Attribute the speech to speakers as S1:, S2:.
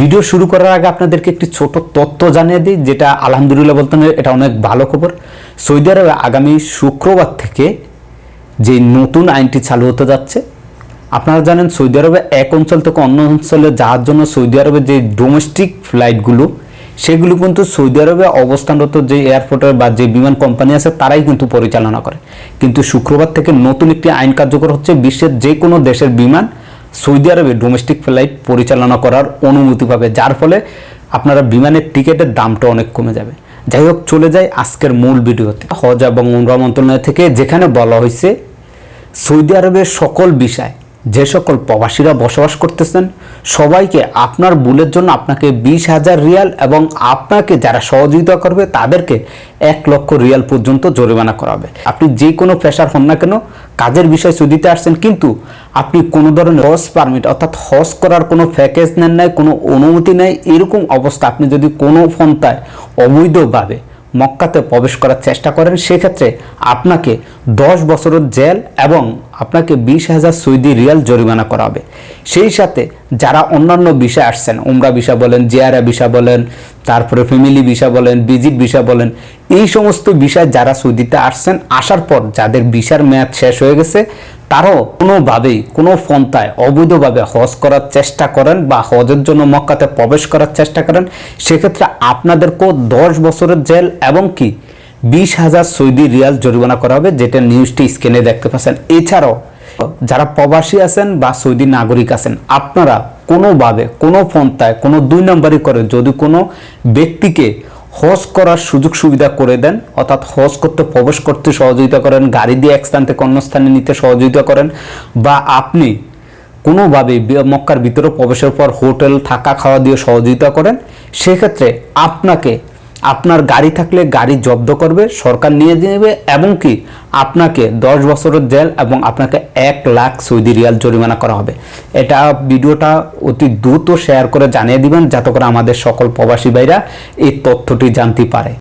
S1: Video শুরু করার আগে আপনাদেরকে একটি ছোট তথ্য জানিয়ে দিই যেটা আলহামদুলিল্লাহ বলতে হবে, এটা অনেক ভালো খবর। সৌদি আরবে আগামী শুক্রবার থেকে যে নতুন আইনটি চালু হতে যাচ্ছে আপনারা জানেন সৌদি আরবে এক অঞ্চল থেকে অন্য অঞ্চলে যাওয়ার জন্য সৌদি আরবে যে ডোমেস্টিক ফ্লাইটগুলো সেগুলো কিন্তু সৌদি আরবে অবস্থানরত যে এয়ারপোর্টের বা যে বিমান কোম্পানি আছে তারাই কিন্তু পরিচালনা করে। কিন্তু শুক্রবার থেকে নতুন একটি আইন কার্যকর হচ্ছে বিশ্বের যে কোনো দেশের বিমান সৌদি আরবে ডোমেস্টিক ফ্লাইট পরিচালনা করার অনুমতি পাবে, যার ফলে আপনারা বিমানের টিকিটের দামটা অনেক কমে যাবে। যাই হোক, চলে যায় আজকের মূল ভিডিওতে। হজ এবং উমরা মন্ত্রণালয় থেকে যেখানে বলা হয়েছে, সৌদি আরবের সকল বিষয় যে সকল প্রবাসীরা বসবাস করতেছেন, সবাইকে আপনার ভুলের জন্য আপনাকে বিশ হাজার রিয়াল এবং আপনাকে যারা সহযোগিতা করবে, তাদেরকে এক লক্ষ রিয়াল পর্যন্ত জরিমানা করাবে। আপনি যে কোনো পেশার হন না কেন, কাজের বিষয় সুদিতে আসছেন, কিন্তু আপনি কোনো ধরনের হজ পারমিট অর্থাৎ হজ করার কোনো প্যাকেজ নেন নাই, কোনো অনুমতি নেই, এরকম অবস্থা আপনি যদি কোনো ফন্তায় অবৈধভাবে মক্কাতে প্রবেশ করার চেষ্টা করেন, সেক্ষেত্রে আপনাকে দশ বছরের জেল এবং আপনাকে বিশ হাজার সৌদি রিয়াল জরিমানা করা হবে সেই সাথে যারা অন্যান্য বিষয় আসছেন, উমরা বিষয় বলেন, জিয়ারা বিষয় বলেন, তারপরে ফ্যামিলি বিষয় বলেন, ভিজিট বিষয় বলেন, এই সমস্ত বিষয় যারা সৌদিতে আসছেন, আসার পর যাদের ভিসার মেয়াদ শেষ হয়ে গেছে, তারাও কোনোভাবেই কোনো ফন্তায় অবৈধভাবে হজ করার চেষ্টা করেন বা হজের জন্য মক্কাতে প্রবেশ করার চেষ্টা করেন। সেক্ষেত্রে আপনাদেরকেও দশ বছরের জেল এবং কি বিশ হাজার সৌদি রিয়াল জরিমানা করা হবে, যেটা নিউজটি স্ক্রিনে দেখতে পাচ্ছেন। এছাড়াও, যারা প্রবাসী আছেন বা সৌদি নাগরিক আছেন, আপনারা কোনোভাবে, কোনো ফন্তায় কোনো দুই নম্বরই করে যদি কোনো ব্যক্তিকে হজ করার সুযোগ সুবিধা করে দেন, অর্থাৎ হজ করতে, প্রবেশ করতে সহযোগিতা করেন, গাড়ি দিয়ে এক স্থান থেকে অন্য স্থানে নিতে সহযোগিতা করেন, বা আপনি কোনোভাবে মক্কার ভিতরে প্রবেশের পর হোটেল থাকা খাওয়া দিয়ে সহযোগিতা করেন, সেক্ষেত্রে আপনাকে আপনার গাড়ি থাকলে গাড়ি জব্দ করবে, সরকার নিয়ে নেবে, এবং কি আপনাকে দশ বছরের জেল এবং আপনাকে এক লাখ সৌদি রিয়াল জরিমানা করা হবে। এটা ভিডিওটা অতি দ্রুত শেয়ার করে জানিয়ে দিবেন, যাতে করে আমাদের সকল প্রবাসী ভাইরা এই তথ্যটি জানতে পারে।